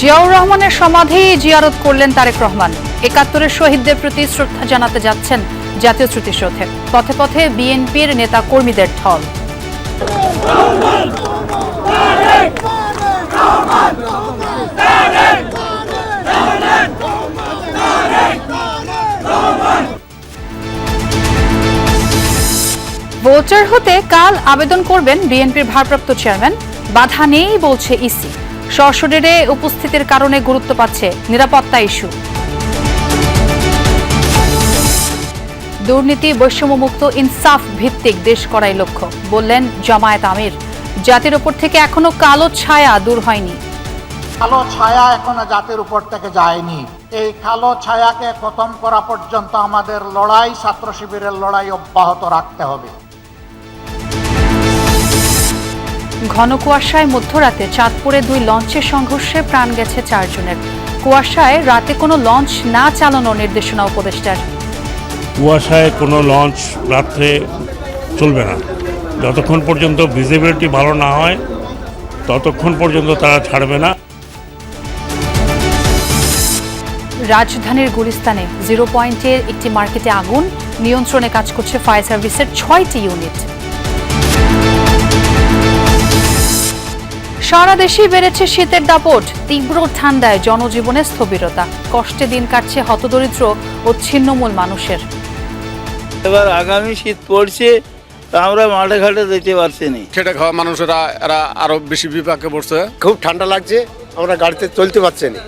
জিয়াউর রহমানের সমাধি জিয়ারত করলেন তারেক রহমান। একাত্তরের শহীদদের প্রতি শ্রদ্ধা জানাতে যাচ্ছেন জাতীয় স্মৃতিসৌধে পথে পথে বিএনপির নেতা কর্মীদের ঢল। ভোটার হতে কাল আবেদন করবেন বিএনপির ভারপ্রাপ্ত চেয়ারম্যান। বাধা নেই বলছে ইসি। সশরীরে উপস্থিতির কারণে গুরুত্ব পাচ্ছে নিরাপত্তা ইস্যু। দুর্নীতি বৈষম্যমুক্ত ইনসাফ ভিত্তিক দেশ করাই লক্ষ্য, বললেন জামায়াত আমির। জাতির উপর থেকে এখনও কালো ছায়া দূর হয়নি। কালো ছায়া এখনও জাতির উপর থেকে যায়নি। এই কালো ছায়াকে খতম করা পর্যন্ত আমাদের লড়াই ছাত্র শিবিরের লড়াই অব্যাহত রাখতে হবে। ঘন কুয়াশায় মধ্যরাতে চাঁদপুরে দুই লঞ্চের সংঘর্ষে প্রাণ গেছে চারজনের। কুয়াশায় রাতে কোনো লঞ্চ না চালানোর নির্দেশনা উপদেষ্টার। কুয়াশায় কোনো লঞ্চ রাত্রে চলবে না। যতক্ষণ পর্যন্ত ভিজিবিলিটি ভালো না হয় ততক্ষণ পর্যন্ত তারা ছাড়বে না। রাজধানীর গুলিস্তানে জিরো পয়েন্টের একটি মার্কেটে আগুন নিয়ন্ত্রণে কাজ করছে ফায়ার সার্ভিসের ছয়টি ইউনিট। সারা দেশেই বেড়েছে শীতের দাপট তীব্র ঠান্ডায় জনজীবনে স্থবিরতা। কষ্টে দিন কাটছে হতদরিদ্র ও ছিন্নমূল মানুষের। এবার আগামী শীত পড়ছে তা আমরা মাঠে ঘাটে যেতে পারছি না। সেটা খাওয়া মানুষেরা এরা আরও বেশি বিপাকে পড়ছে। খুব ঠান্ডা লাগছে আমরা গাড়িতে চলতে পারছি না।